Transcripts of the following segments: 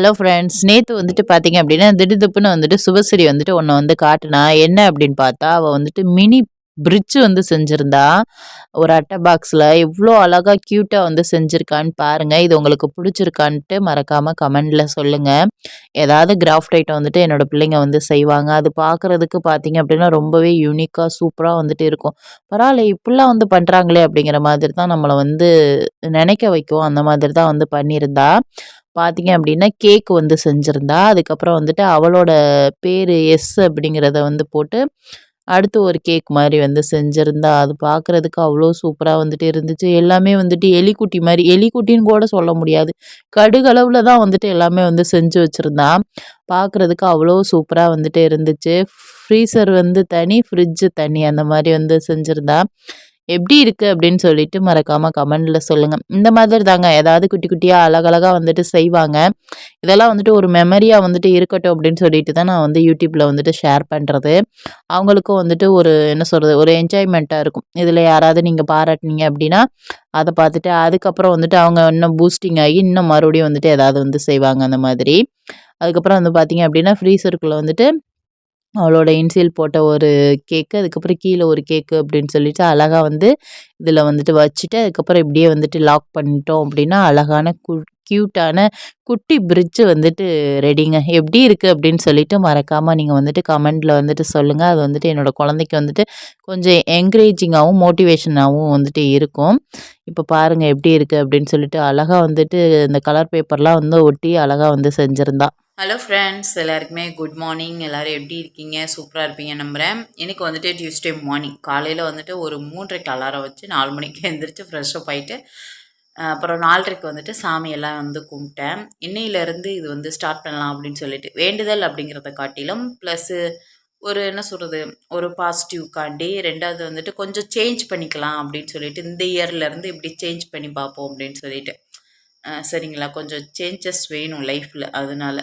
Hello friends நேற்று வந்துட்டு பார்த்தீங்க அப்படின்னா திடுதுப்புன்னு வந்துட்டு சுபஸ்ரீ வந்துட்டு ஒன்று வந்து காட்டுனா என்ன அப்படின்னு பார்த்தா அவள் வந்துட்டு மினி பிரிட்ஜ் வந்து செஞ்சுருந்தா ஒரு அட்டை பாக்ஸில் எவ்வளோ அழகாக க்யூட்டாக வந்து செஞ்சுருக்கான்னு பாருங்கள் இது உங்களுக்கு பிடிச்சிருக்கான்ட்டு மறக்காமல் கமெண்டில் சொல்லுங்கள் ஏதாவது கிராஃப்ட் ஐட்டம் வந்துட்டு என்னோட பிள்ளைங்க வந்து செய்வாங்க. அது பார்க்குறதுக்கு பார்த்தீங்க அப்படின்னா ரொம்பவே யூனிக்காக சூப்பராக வந்துட்டு இருக்கும். பரவாயில்ல இப்படிலாம் வந்து பண்ணுறாங்களே அப்படிங்கிற மாதிரி தான் நம்மளை வந்து நினைக்க வைக்கும். அந்த மாதிரி தான் வந்து பண்ணியிருந்தா. பார்த்தீங்க அப்படின்னா கேக் வந்து செஞ்சுருந்தா. அதுக்கப்புறம் வந்துட்டு அவளோட பேர் எஸ் அப்படிங்கிறத வந்து போட்டு அடுத்து ஒரு கேக் மாதிரி வந்து செஞ்சுருந்தா. அது பார்க்குறதுக்கு அவ்வளோ சூப்பராக வந்துட்டு இருந்துச்சு. எல்லாமே வந்துட்டு எலிக்குட்டி மாதிரி எலிக்குட்டின்னு கூட சொல்ல முடியாது. கடுகளவில் தான் வந்துட்டு எல்லாமே வந்து செஞ்சு வச்சுருந்தா. பார்க்குறதுக்கு அவ்வளோ சூப்பராக வந்துட்டு இருந்துச்சு. ஃப்ரீசர் வந்து தனி ஃப்ரிட்ஜு தனி அந்த மாதிரி வந்து செஞ்சுருந்தா. எப்படி இருக்குது அப்படின்னு சொல்லிட்டு மறக்காமல் கமெண்டில் சொல்லுங்கள் இந்த மாதிரி தாங்க ஏதாவது குட்டி குட்டியாக அழகழகாக வந்துட்டு செய்வாங்க. இதெல்லாம் வந்துட்டு ஒரு மெமரியாக வந்துட்டு இருக்கட்டும் அப்படின்னு சொல்லிட்டு தான் நான் வந்து யூடியூப்பில் வந்துட்டு ஷேர் பண்ணுறது அவங்களுக்கும் வந்துட்டு ஒரு என்ன சொல்கிறது ஒரு என்ஜாய்மெண்ட்டாக இருக்கும். இதில் யாராவது நீங்கள் பாராட்டினீங்க அப்படின்னா அதை பார்த்துட்டு அதுக்கப்புறம் வந்துட்டு அவங்க இன்னும் பூஸ்டிங் ஆகி இன்னும் மறுபடியும் வந்துட்டு ஏதாவது வந்து செய்வாங்க அந்த மாதிரி. அதுக்கப்புறம் வந்து பார்த்திங்க அப்படின்னா ஃப்ரீசருக்குள்ளே வந்துட்டு அவளோட இன்சியல் போட்ட ஒரு கேக்கு அதுக்கப்புறம் கீழே ஒரு கேக்கு அப்படின்னு சொல்லிட்டு அழகாக வந்து இதில் வந்துட்டு வச்சுட்டு அதுக்கப்புறம் இப்படியே வந்துட்டு லாக் பண்ணிட்டோம் அப்படின்னா அழகான கு க்யூட்டான குட்டி பிரிட்ஜு வந்துட்டு ரெடிங்க எப்படி இருக்குது அப்படின்னு சொல்லிட்டு மறக்காமல் நீங்கள் வந்துட்டு கமெண்டில் வந்துட்டு சொல்லுங்கள் அது வந்துட்டு என்னோடய குழந்தைக்கு வந்துட்டு கொஞ்சம் என்கரேஜிங்காகவும் மோட்டிவேஷனாகவும் வந்துட்டு இருக்கும். இப்போ பாருங்கள் எப்படி இருக்குது அப்படின்னு சொல்லிட்டு அழகாக வந்துட்டு இந்த கலர் பேப்பர்லாம் வந்து ஒட்டி அழகாக வந்து செஞ்சுருந்தா. ஹலோ ஃப்ரெண்ட்ஸ் எல்லாருக்குமே குட் மார்னிங் எல்லோரும் எப்படி இருக்கீங்க? சூப்பராக இருப்பீங்க நம்புகிறேன் எனக்கு வந்துட்டு டியூஸ்டே மார்னிங் காலையில் வந்துட்டு ஒரு மூன்றரைக்கு அலாரம் வச்சு நாலு மணிக்கு எழுந்திரிச்சு ஃப்ரெஷ்ஷப் ஆகிட்டு அப்புறம் நாலரைக்கு வந்துட்டு சாமியெல்லாம் வந்து கும்பிட்டேன். இன்னையிலேருந்து இது வந்து ஸ்டார்ட் பண்ணலாம் அப்படின்னு சொல்லிட்டு வேண்டுதல் அப்படிங்கிறத காட்டிலும் ப்ளஸ்ஸு ஒரு என்ன சொல்கிறது ஒரு பாசிட்டிவ்காண்டி ரெண்டாவது வந்துட்டு கொஞ்சம் சேஞ்ச் பண்ணிக்கலாம் அப்படின்னு சொல்லிட்டு இந்த இயர்லேருந்து இப்படி சேஞ்ச் பண்ணி பார்ப்போம் அப்படின்னு சொல்லிட்டு. சரிங்களா? கொஞ்சம் சேஞ்சஸ் வேணும் லைஃப்பில் அதனால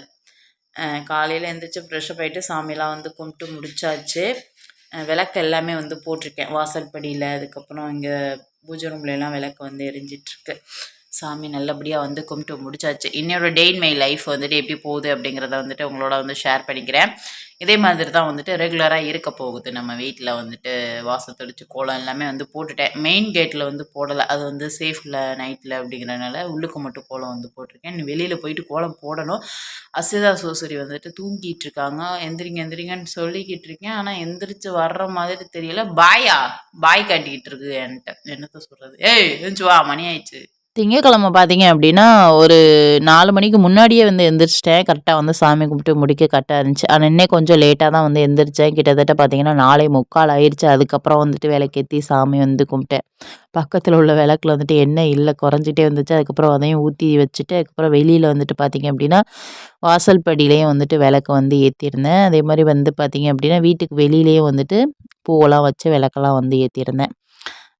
காலையில் எழுந்திரிச்சு ஃப்ரெஷ்ஷப் ஆகிட்டு சாமியெல்லாம் வந்து கும்பிட்டு முடிச்சாச்சு. விளக்கு எல்லாமே வந்து போட்டிருக்கேன். வாசல் படியில் அதுக்கப்புறம் இங்கே பூஜை ரூம்லலாம் விளக்கு வந்து எரிஞ்சிட்ருக்கு சாமி நல்லபடியாக வந்து கும்பிட்டு முடிச்சாச்சு. இன்னொரு டே இன் மை லைஃப் வந்துட்டு எப்படி போகுது அப்படிங்கிறத வந்துட்டு உங்களோட வந்து ஷேர் பண்ணிக்கிறேன். இதே மாதிரி தான் வந்துட்டு ரெகுலராக இருக்க போகுது. நம்ம வீட்டில் வந்துட்டு வாசல் தெளித்து கோலம் எல்லாமே வந்து போட்டுட்டேன். மெயின் கேட்டில் வந்து போடலை. அது வந்து சேஃபில் நைட்டில் அப்படிங்கிறனால உள்ளுக்கு மட்டும் கோலம் வந்து போட்டிருக்கேன். வெளியில் போயிட்டு கோலம் போடணும். அசிதா சோசரி வந்துட்டு தூங்கிட்டு இருக்காங்க. எந்திரிங்க எந்திரிங்கன்னு சொல்லிக்கிட்டு இருக்கேன். ஆனால் எந்திரிச்சு வர்ற மாதிரி தெரியல. பாயா பாய் காட்டிக்கிட்டு இருக்கு என்கிட்ட. என்னத்த சொல்கிறது ஏய் எழுந்துச்சு வா. மணி ஆயிடுச்சு. திங்கக்கிழமை பார்த்தீங்க அப்படின்னா ஒரு நாலு மணிக்கு முன்னாடியே வந்து எந்திரிச்சிட்டேன். கரெக்டாக வந்து சாமி கும்பிட்டு முடிக்க கரெக்டாக இருந்துச்சு. ஆனால் இன்னே கொஞ்சம் லேட்டாக தான் வந்து எந்திரிச்சேன். கிட்டத்தட்ட பார்த்தீங்கன்னா நாளை முக்கால் ஆயிடுச்சு அதுக்கப்புறம் வந்துட்டு விளக்கேற்றி சாமி வந்து கும்பிட்டேன். பக்கத்தில் உள்ள விளக்கில் வந்துட்டு எண்ணெய் இல்லை குறைஞ்சிட்டே வந்துச்சு. அதுக்கப்புறம் அதையும் ஊற்றி வச்சுட்டு அதுக்கப்புறம் வெளியில் வந்துட்டு பார்த்தீங்க அப்படின்னா வாசல் படியிலையும் வந்துட்டு விளக்கு வந்து ஏற்றிருந்தேன் அதே மாதிரி வந்து பார்த்தீங்க அப்படின்னா வீட்டுக்கு வெளியிலையும் வந்துட்டு பூவெல்லாம் வச்சு விளக்கெல்லாம் வந்து ஏற்றிருந்தேன்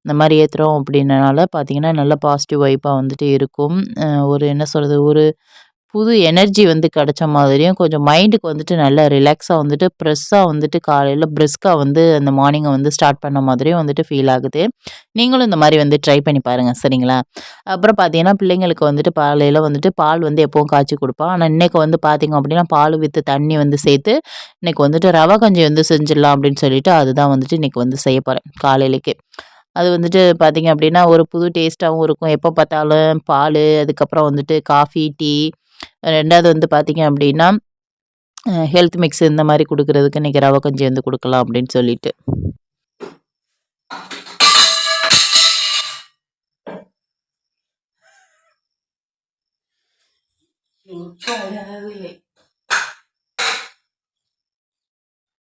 இந்த மாதிரி ஏற்றுறோம் அப்படின்னனால பார்த்திங்கன்னா நல்ல பாசிட்டிவ் வைப்பாக வந்துட்டு இருக்கும். ஒரு என்ன சொல்கிறது ஒரு புது எனர்ஜி வந்து கிடச்ச மாதிரியும் கொஞ்சம் மைண்டுக்கு வந்துட்டு நல்ல ரிலாக்ஸாக வந்துட்டு ப்ரெஸ்ஸாக வந்துட்டு காலையில் ப்ரிஸ்காக வந்து அந்த மார்னிங்கை வந்து ஸ்டார்ட் பண்ண மாதிரியும் வந்துட்டு ஃபீல் ஆகுது. நீங்களும் இந்த மாதிரி வந்து ட்ரை பண்ணி பாருங்கள் சரிங்களா? அப்புறம் பார்த்தீங்கன்னா பிள்ளைங்களுக்கு வந்துட்டு காலையில் வந்துட்டு பால் வந்து எப்போவும் காய்ச்சி கொடுப்பா. ஆனால் இன்றைக்கி வந்து பார்த்திங்க அப்படின்னா பால் விற்று தண்ணி வந்து சேர்த்து இன்றைக்கி வந்துட்டு ரவை கஞ்சி வந்து செஞ்சிடலாம் அப்படின்னு சொல்லிட்டு அதுதான் வந்துட்டு இன்றைக்கி வந்து செய்ய போகிறேன் காலையிலேக்கு. அது வந்துட்டு பார்த்திங்க அப்படின்னா ஒரு புது டேஸ்ட்டாகவும் இருக்கும். எப்போ பார்த்தாலும் பால் அதுக்கப்புறம் வந்துட்டு காஃபி டீ ரெண்டாவது வந்து பார்த்திங்க அப்படின்னா ஹெல்த் மிக்ஸ் இந்த மாதிரி கொடுக்குறதுக்கு இன்றைக்கி ரவை கஞ்சி வந்து கொடுக்கலாம் அப்படின்னு சொல்லிட்டு.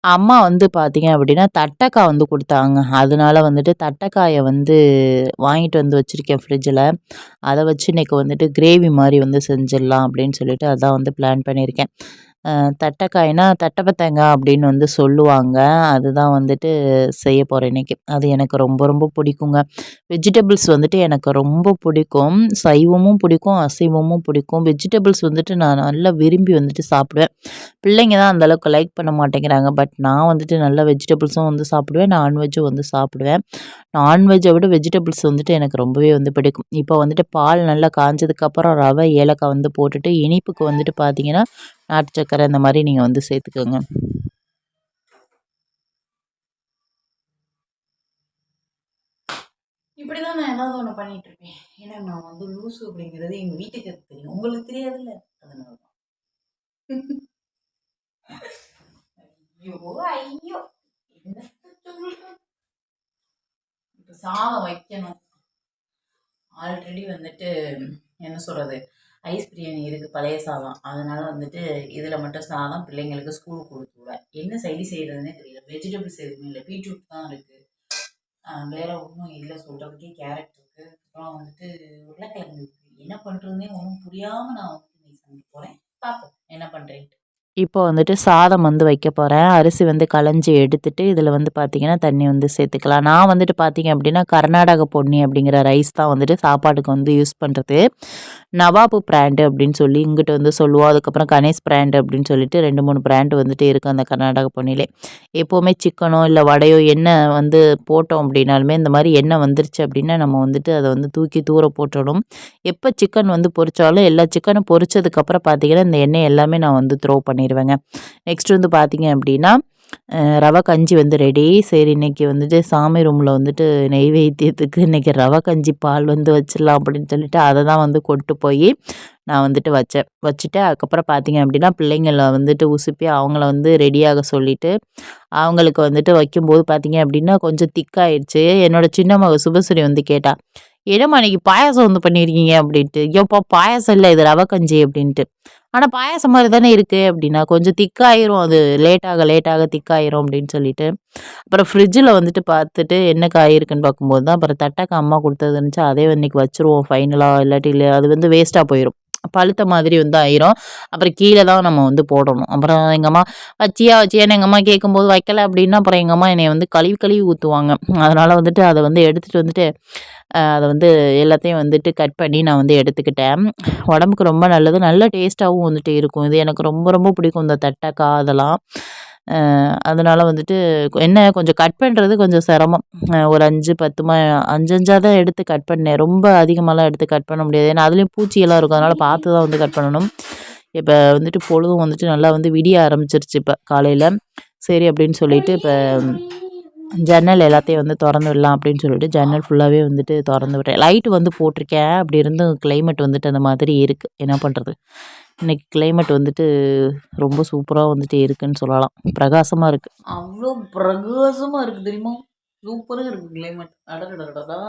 அம்மா வந்து பார்த்தீங்க அப்படின்னா தட்டைக்காய் வந்து கொடுத்தாங்க. அதனால வந்துட்டு தட்டைக்காயை வந்து வாங்கிட்டு வந்து வச்சுருக்கேன் ஃப்ரிட்ஜில் அதை வச்சு இன்றைக்கி வந்துட்டு கிரேவி மாதிரி வந்து செஞ்சிடலாம் அப்படின்னு சொல்லிட்டு அதான் வந்து பிளான் பண்ணியிருக்கேன். தட்டைக்காய்னா தட்டைப்பத்தங்காய் அப்படின்னு வந்து சொல்லுவாங்க. அதுதான் வந்துட்டு செய்ய போகிறேன் இன்றைக்கி அது எனக்கு ரொம்ப ரொம்ப பிடிக்குங்க. வெஜிடபிள்ஸ் வந்துட்டு எனக்கு ரொம்ப பிடிக்கும். சைவமும் பிடிக்கும் அசைவமும் பிடிக்கும். வெஜிடபிள்ஸ் வந்துட்டு நான் நல்லா விரும்பி வந்துட்டு சாப்பிடுவேன். பிள்ளைங்க தான் அந்தளவுக்கு லைக் பண்ண மாட்டேங்கிறாங்க. பட் நான் வந்துட்டு நல்லா வெஜிடபிள்ஸும் வந்து சாப்பிடுவேன். நான்வெஜ்ஜும் வந்து சாப்பிடுவேன். நான்வெஜ்ஜை விட வெஜிடபிள்ஸ் வந்துட்டு எனக்கு ரொம்பவே வந்து பிடிக்கும். இப்போ வந்துட்டு பால் நல்லா காஞ்சதுக்கப்புறம் ரவை ஏலக்காய் வந்து போட்டுட்டு இனிப்புக்கு வந்துட்டு பார்த்திங்கன்னா நாட்டு சக்கரை இந்த மாதிரி நீங்கள் வந்து சேர்த்துக்கோங்க. இப்படி தான் நான் ஏதாவது ஒன்று பண்ணிட்டு இருப்பேன் ஏன்னா நான் வந்து லூசு அப்படிங்கிறது எங்கள் வீட்டுக்கு தெரியும். உங்களுக்கு தெரியாதுல்ல. அதனால தான் ஐயோ. ஐயோ இப்போ சாதம் வைக்கணும். ஆல்ரெடி வந்துட்டு என்ன சொல்கிறது ஐஸ் பிரியாணி இருக்குது பழைய சாதம். அதனால வந்துட்டு இதில் மட்டும் சாதம் பிள்ளைங்களுக்கு ஸ்கூல் கொடுத்து விடுவேன். என்ன சைடு செய்கிறதுனே தெரியல. வெஜிடபிள்ஸ் எதுவுமே இல்லை. பீட்ரூட் தான் இருக்குது வேறு ஒன்றும் இல்லை சொல்கிறதுக்கே கேரட் இருக்குது அப்புறம் வந்துட்டு உருளைக்கிழங்கு இருக்குது என்ன பண்ணுறதுனே ஒன்றும் புரியாமல் நான் வந்துட்டு நீ சமைக்க போகிறேன் பார்ப்போம் என்ன பண்ணுறேன்ட்டு இப்போ வந்துட்டு சாதம் வந்து வைக்க போகிறேன் அரிசி வந்து களைஞ்சி எடுத்துட்டு இதில் வந்து பார்த்திங்கன்னா தண்ணி வந்து சேர்த்துக்கலாம். நான் வந்துட்டு பார்த்திங்க அப்படின்னா கர்நாடக பொன்னி அப்படிங்கிற ரைஸ் தான் வந்துட்டு சாப்பாட்டுக்கு வந்து யூஸ் பண்ணுறது நவாபு பிராண்டு அப்படின்னு சொல்லி இங்கிட்டு வந்து சொல்லுவோம். அதுக்கப்புறம் கணேஷ் பிராண்டு அப்படின்னு சொல்லிட்டு ரெண்டு மூணு பிராண்டு வந்துட்டு இருக்குது அந்த கர்நாடக பொன்னிலே எப்போவுமே சிக்கனோ இல்லை வடையோ எண்ணெய் வந்து போட்டோம் அப்படின்னாலுமே இந்த மாதிரி எண்ணெய் வந்துருச்சு அப்படின்னா நம்ம வந்துட்டு அதை வந்து தூக்கி தூர போட்டுடணும். எப்போ சிக்கன் வந்து பொரித்தாலும் எல்லா சிக்கனும் பொரிச்சதுக்கப்புறம் பார்த்திங்கன்னா இந்த எண்ணெய் எல்லாமே நான் வந்து த்ரோ பண்ணிடுவேங்க. நெக்ஸ்ட் வந்து பார்த்தீங்க அப்படின்னா ரவை கஞ்சி வந்து ரெடி சரி இன்னைக்கு வந்துட்டு சாமி ரூமில் வந்துட்டு நெய்வேத்தியத்துக்கு இன்றைக்கி ரவை கஞ்சி பால் வந்து வச்சிடலாம் அப்படின்னு சொல்லிட்டு அதை தான் வந்து கொட்டு போய் நான் வந்துட்டு வச்சேன். வச்சுட்டு அதுக்கப்புறம் பார்த்தீங்க அப்படின்னா பிள்ளைங்கள வந்துட்டு உசுப்பி அவங்கள வந்து ரெடியாக சொல்லிவிட்டு அவங்களுக்கு வந்துட்டு வைக்கும்போது பார்த்தீங்க அப்படின்னா கொஞ்சம் திக்காயிடுச்சு. என்னோட சின்ன மக சுபஸ்ரீ வந்து கேட்டால் என்னம்மா இன்னைக்கு பாயாசம் வந்து பண்ணியிருக்கீங்க? அப்படின்ட்டு ஐயோப்பா பாயாசம் இல்லை இது ரவை கஞ்சி அப்படின்ட்டு. ஆனால் பாயாசம் மாதிரி தானே இருக்குது அப்படின்னா கொஞ்சம் திக்காயிரும் அது. லேட்டாக லேட்டாக திக்காயிரும் அப்படின்னு சொல்லிட்டு. அப்புறம் ஃப்ரிட்ஜில் வந்துட்டு பார்த்துட்டு என்ன காய் இருக்குன்னு பார்க்கும்போது தான் அப்புறம் தட்டக்காய் அம்மா கொடுத்தது இருந்துச்சு. அதே இன்னைக்கு வச்சுருவோம் ஃபைனலாக இல்லாட்டி இல்லை அது வந்து வேஸ்ட்டாக போயிடும் பழுத்த மாதிரி வந்து ஆயிரும். அப்புறம் கீழே தான் நம்ம வந்து போடணும். அப்புறம் எங்கள் அம்மா வச்சியா வச்சியான்னு எங்கள் அம்மா கேட்கும்போது வைக்கல அப்படின்னா அப்புறம் எங்கள் அம்மா என்னை வந்து கழுவி கழுவி ஊற்றுவாங்க அதனால் வந்துட்டு அதை வந்து எடுத்துகிட்டு வந்துட்டு அதை வந்து எல்லாத்தையும் வந்துட்டு கட் பண்ணி நான் வந்து எடுத்துக்கிட்டேன். உடம்புக்கு ரொம்ப நல்லது. நல்ல டேஸ்ட்டாகவும் வந்துட்டு இருக்கும். இது எனக்கு ரொம்ப ரொம்ப பிடிக்கும். இந்த தட்டைக்காய் அதெல்லாம். அதனால் வந்துட்டு என்ன கொஞ்சம் கட் பண்ணுறது கொஞ்சம் சிரமம். ஒரு அஞ்சு பத்து ம அஞ்சு அஞ்சாக தான் எடுத்து கட் பண்ணேன். ரொம்ப அதிகமாகலாம் எடுத்து கட் பண்ண முடியாது. ஏன்னா அதுலேயும் பூச்சியெல்லாம் இருக்கும். அதனால் பார்த்து தான் வந்து கட் பண்ணணும். இப்போ வந்துட்டு பொழுதும் வந்துட்டு நல்லா வந்து விடிய ஆரம்பிச்சிருச்சு இப்போ காலையில். சரி அப்படின்னு சொல்லிட்டு இப்போ ஜன்னல் எல்லாத்தையும் வந்து திறந்து விடலாம் அப்படின்னு சொல்லிட்டு ஜன்னல் ஃபுல்லாகவே வந்துட்டு திறந்து விட்டேன் லைட் வந்து போட்டிருக்கேன். அப்படி இருந்தும் கிளைமேட் வந்துட்டு அந்த மாதிரி இருக்குது என்ன பண்ணுறது இன்னைக்கு கிளைமேட் வந்துட்டு ரொம்ப சூப்பராக வந்துட்டு இருக்குன்னு சொல்லலாம். பிரகாசமாக இருக்குது அவ்வளோ பிரகாசமாக இருக்குது தெரியுமா? சூப்பராக இருக்குது கிளைமேட் அடடடடா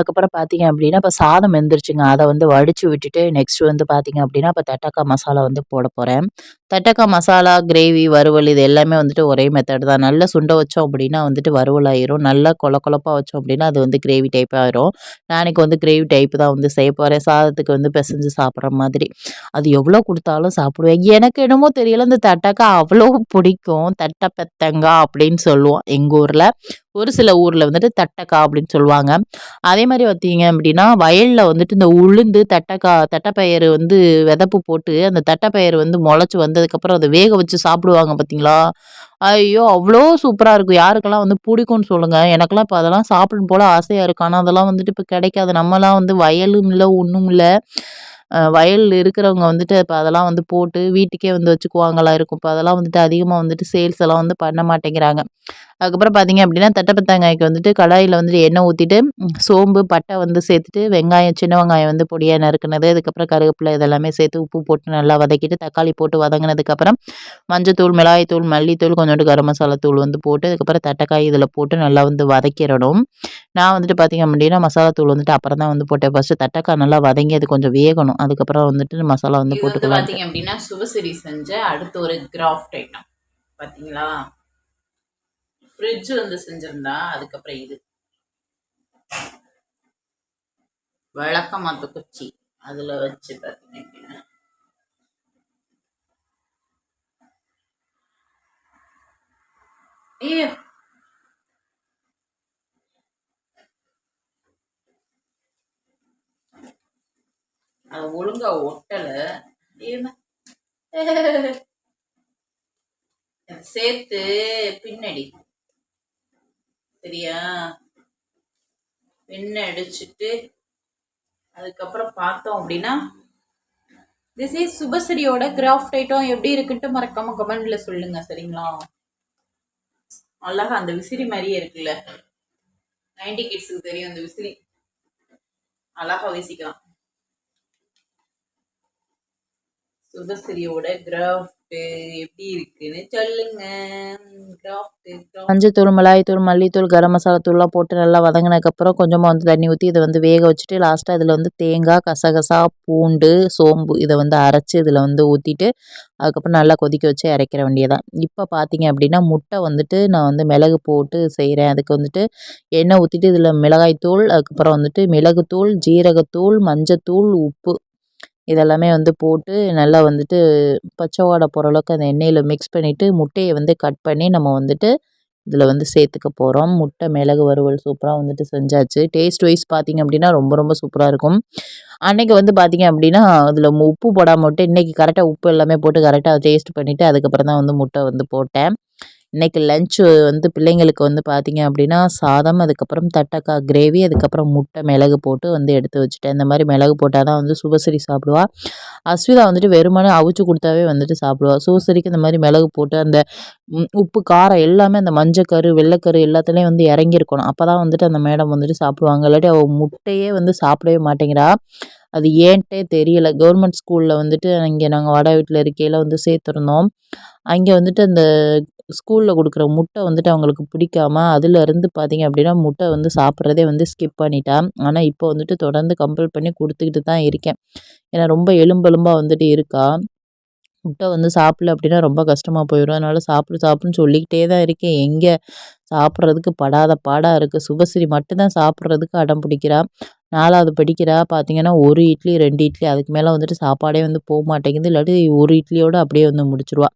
அதுக்கப்புறம் பார்த்தீங்க அப்படின்னா இப்போ சாதம் வெந்துருச்சுங்க. அதை வந்து வடித்து விட்டுட்டு நெக்ஸ்ட் வந்து பார்த்தீங்க அப்படின்னா இப்போ தட்டக்காய் மசாலா வந்து போட போகிறேன் தட்டக்காய் மசாலா கிரேவி வறுவல் இது எல்லாமே வந்துட்டு ஒரே மெத்தட் தான். நல்லா சுண்ட வச்சோம் அப்படின்னா வந்துட்டு வறுவல் ஆயிரும். நல்லா கொல கொலப்பாக வச்சோம் அப்படின்னா அது வந்து கிரேவி டைப் ஆயிரும். நான் வந்து கிரேவி டைப் தான் வந்து செய்ய போகிறேன் சாதத்துக்கு வந்து பிசைஞ்சு சாப்பிட்ற மாதிரி. அது எவ்வளோ கொடுத்தாலும் சாப்பிடுவேன். எனக்கு என்னமோ தெரியல இந்த தட்டக்காய் அவ்வளோ பிடிக்கும். தட்டை பெத்தங்காய் அப்படின்னு சொல்லுவோம் எங்கள் ஊரில். ஒரு சில ஊரில் வந்துட்டு தட்டக்கா அப்படின்னு சொல்லுவாங்க. அதே மாதிரி பார்த்தீங்க அப்படின்னா வயலில் வந்துட்டு இந்த உளுந்து தட்டக்கா தட்டைப்பயிறு வந்து விதப்பு போட்டு அந்த தட்டைப்பயிறு வந்து முளைச்சி வந்ததுக்கப்புறம் அதை வேக வச்சு சாப்பிடுவாங்க பார்த்தீங்களா? ஐயோ! அவ்வளோ சூப்பராக இருக்கும். யாருக்கெல்லாம் வந்து பிடிக்கும்னு சொல்லுங்கள் எனக்கெல்லாம் இப்போ அதெல்லாம் சாப்பிடணும் போல் ஆசையாக இருக்கும் ஆனால் அதெல்லாம் வந்துட்டு இப்போ கிடைக்காது. நம்மலாம் வந்து வயலும் இல்லை ஒன்றும் இல்லை. வயலில் இருக்கிறவங்க வந்துட்டு இப்போ அதெல்லாம் வந்து போட்டு வீட்டுக்கே வந்து வச்சுக்குவாங்களா இருக்கும். இப்போ அதெல்லாம் வந்துட்டு அதிகமாக வந்துட்டு சேல்ஸ் எல்லாம் வந்து பண்ண மாட்டேங்கிறாங்க. அதுக்கப்புறம் பார்த்தீங்க அப்படின்னா தட்டைப்பத்தாங்காய்க்கு வந்துட்டு கடாயில் வந்துட்டு எண்ணெய் ஊற்றிட்டு சோம்பு பட்டை வந்து சேர்த்துட்டு வெங்காயம் சின்ன வெங்காயம் வந்து பொடியாக நறுக்குனது அதுக்கப்புறம் கருவேப்பிலை இதெல்லாமே சேர்த்து உப்பு போட்டு நல்லா வதக்கிட்டு தக்காளி போட்டு வதங்கினதுக்கப்புறம் மஞ்சத்தூள் மிளகாய்த்தூள் மல்லித்தூள் கொஞ்சோண்டு கரம் மசாலா தூள் வந்து போட்டு அதுக்கப்புறம் தட்டைக்காய் இதில் போட்டு நல்லா வந்து வதக்கிடணும். நான் வந்துட்டு பார்த்திங்க அப்படின்னா மசாலா தூள் வந்துட்டு அப்புறம் தான் வந்து போட்டேன். ஃபஸ்ட்டு தட்டக்காய் நல்லா வதங்கி அது கொஞ்சம் வேகணும். அதுக்கப்புறம் வந்துட்டு மசாலா வந்து போட்டுக்கலாம். பார்த்திங்க அப்படின்னா சுபசிரி செஞ்ச அடுத்து ஒரு கிராஃப்ட் ஐட்டம் பார்த்தீங்களா ஃப்ரிட்ஜ் வந்து செஞ்சிருந்தா அதுக்கப்புறம் இது. விளக்கமாத்த குச்சி. அதுல வச்சு பார்த்தீங்க அப்படின்னா. ஏ அது ஒழுங்கா ஒட்டல. சேர்த்து பின்னடி. சரியா? பின்ன அடிச்சுட்டு அதுக்கப்புறம் பார்த்தோம் அப்படின்னா திஸ் இஸ் சுபஸ்ரீயோட கிராஃப்ட் ஐட்டம் எப்படி இருக்குன்ட்டு மறக்காம கமெண்ட்ல சொல்லுங்க சரிங்களா? அழகா அந்த விசிறி மாதிரியே இருக்குல்ல. நைன்டி கிட்ஸுக்கு தெரியும் அந்த விசிறி. அழகா வீசிக்கலாம். சுபஸ்ரீயோட கிராஃப்ட் எப்படி இருக்குன்னு சொல்லுங்க. கிராஃப்ட் மஞ்சத்தூள் மிளகாய்த்தூள் மல்லித்தூள் கரம் மசாலா தூள்லாம் போட்டு நல்லா வதங்கினதுக்கப்புறம் கொஞ்சமாக வந்து தண்ணி ஊற்றி இதை வந்து வேக வச்சுட்டு லாஸ்ட்டாக இதில் வந்து தேங்காய் கசகசா பூண்டு சோம்பு இதை வந்து அரைச்சி இதில் வந்து ஊற்றிட்டு அதுக்கப்புறம் நல்லா கொதிக்க வச்சு இறக்கிற வேண்டியதான் இப்போ பார்த்தீங்க அப்படின்னா முட்டை வந்துட்டு நான் வந்து மிளகு போட்டு செய்கிறேன் அதுக்கு வந்துட்டு எண்ணெய் ஊற்றிட்டு இதில் மிளகாய்த்தூள் அதுக்கப்புறம் வந்துட்டு மிளகுத்தூள் ஜீரகத்தூள் மஞ்சத்தூள் உப்பு இதெல்லாமே வந்து போட்டு நல்லா வந்துட்டு பச்சை வாடை போகிற அளவுக்கு அந்த எண்ணெயில் மிக்ஸ் பண்ணிவிட்டு முட்டையை வந்து கட் பண்ணி நம்ம வந்துட்டு இதில் வந்து சேர்த்துக்க போகிறோம் முட்டை மிளகு வறுவல் சூப்பராக வந்துட்டு செஞ்சாச்சு. டேஸ்ட் வைஸ் பார்த்திங்க அப்படின்னா ரொம்ப ரொம்ப சூப்பராக இருக்கும். அன்றைக்கி வந்து பார்த்திங்க அப்படின்னா அதில் உப்பு போடாமல் விட்டு இன்றைக்கி கரெக்டாக உப்பு எல்லாமே போட்டு கரெக்டாக டேஸ்ட் பண்ணிவிட்டு அதுக்கப்புறம் தான் வந்து முட்டை வந்து போட்டேன். இன்றைக்கி லன்ச்சு வந்து பிள்ளைங்களுக்கு வந்து பார்த்திங்க அப்படின்னா சாதம் அதுக்கப்புறம் தட்டக்காய் கிரேவி அதுக்கப்புறம் முட்டை மிளகு போட்டு வந்து எடுத்து வச்சுட்டேன். இந்த மாதிரி மிளகு போட்டால் தான் வந்து சுபஸ்ரீ சாப்பிடுவா. அஸ்விதா வந்துட்டு வெறுமனே அவிச்சு கொடுத்தாவே வந்துட்டு சாப்பிடுவா. சுபஸ்ரீக்கு இந்த மாதிரி மிளகு போட்டு அந்த உப்பு காரம் எல்லாமே அந்த மஞ்சக்கரு வெள்ளைக்கரு எல்லாத்துலேயும் வந்து இறங்கியிருக்கணும். அப்போ தான் வந்துட்டு அந்த மேடம் வந்துட்டு சாப்பிடுவாங்க. இல்லாட்டி அவள் முட்டையே வந்து சாப்பிடவே மாட்டேங்கிறா. அது ஏன்ட்டே தெரியல. கவர்மெண்ட் ஸ்கூலில் வந்துட்டு இங்கே நாங்கள் வாடகை வீட்டில் இருக்கையில் வந்து சேர்த்துருந்தோம். அங்கே வந்துட்டு அந்த ஸ்கூலில் கொடுக்குற முட்டை வந்துட்டு அவங்களுக்கு பிடிக்காம அதுலேருந்து பார்த்தீங்க அப்படின்னா முட்டை வந்து சாப்பிட்றதே வந்து ஸ்கிப் பண்ணிட்டா. ஆனால் இப்போ வந்துட்டு தொடர்ந்து கம்பல் பண்ணி கொடுத்துக்கிட்டு தான் இருக்கேன். ஏன்னா ரொம்ப எலும்பெலும்பாக வந்துட்டு இருக்கா. முட்டை வந்து சாப்பிடல அப்படின்னா ரொம்ப கஷ்டமாக போயிடும் அதனால் சாப்பிடு சாப்பிடுன்னு சொல்லிக்கிட்டே தான் இருக்கேன். எங்கே சாப்பிட்றதுக்கு படாத பாடாக இருக்குது சுபஸ்ரீ மட்டும்தான் சாப்பிட்றதுக்கு அடம் பிடிக்கிறா. நாலாவது படிக்கிறா பார்த்தீங்கன்னா ஒரு இட்லி ரெண்டு இட்லி அதுக்கு மேலே வந்துட்டு சாப்பாடே வந்து போக மாட்டேங்குது. இல்லாட்டி ஒரு இட்லியோடு அப்படியே வந்து முடிச்சிருவா.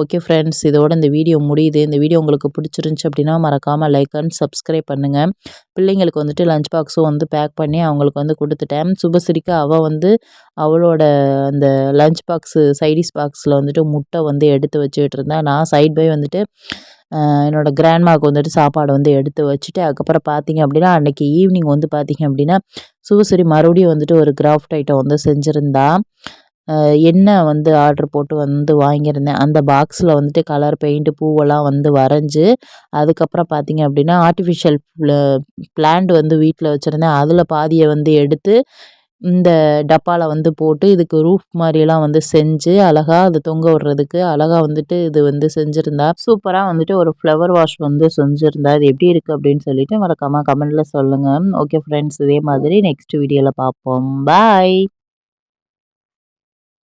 ஓகே ஃப்ரெண்ட்ஸ் இதோட இந்த வீடியோ முடியுது. இந்த வீடியோ உங்களுக்கு பிடிச்சிருந்துச்சி அப்படின்னா மறக்காமல் லைக் அண்ட் சப்ஸ்கிரைப் பண்ணுங்கள் பிள்ளைங்களுக்கு வந்துட்டு லஞ்ச் பாக்ஸும் வந்து பேக் பண்ணி அவங்களுக்கு வந்து கொடுத்துட்டேன். சுபஸ்ரீக்கு அவள் வந்து அவளோட அந்த லஞ்ச் பாக்ஸு சைடிஸ் பாக்ஸில் வந்துட்டு முட்டை வந்து எடுத்து வச்சுக்கிட்டு இருந்தேன் நான் சைட் பை வந்துட்டு ஆஹ் என்னோட கிராண்ட்மாவுக்கு வந்துட்டு சாப்பாடு வந்து எடுத்து வச்சுட்டு அதுக்கப்புறம் பார்த்தீங்க அப்படின்னா அன்றைக்கி ஈவினிங் வந்து பார்த்தீங்க அப்படின்னா சுபஸ்ரீ மறுபடியும் வந்துட்டு ஒரு கிராஃப்ட் ஐட்டம் வந்து செஞ்சுருந்தா எண்ணெய் வந்து ஆர்டர் போட்டு வந்து வாங்கியிருந்தேன். அந்த பாக்ஸில் வந்துட்டு கலர் பெயிண்ட்டு பூவெல்லாம் வந்து வரைஞ்சி அதுக்கப்புறம் பார்த்தீங்க அப்படின்னா ஆர்டிஃபிஷியல் பிளான்ட் வந்து வீட்டில் வச்சுருந்தேன். அதில் பாதியை வந்து எடுத்து இந்த டப்பாவில் வந்து போட்டு இதுக்கு ரூஃப் மாதிரியெல்லாம் வந்து செஞ்சு அழகாக அது தொங்க விடுறதுக்கு அழகாக வந்துட்டு இது வந்து செஞ்சுருந்தா. சூப்பராக வந்துட்டு ஒரு ஃப்ளவர் வாஷ் வந்து செஞ்சுருந்தா. இது எப்படி இருக்குது அப்படின்னு சொல்லிட்டு மறக்காமல் கமெண்ட்டில் சொல்லுங்கள் ஓகே ஃப்ரெண்ட்ஸ் இதே மாதிரி நெக்ஸ்ட் வீடியோவில் பார்ப்போம். பாய்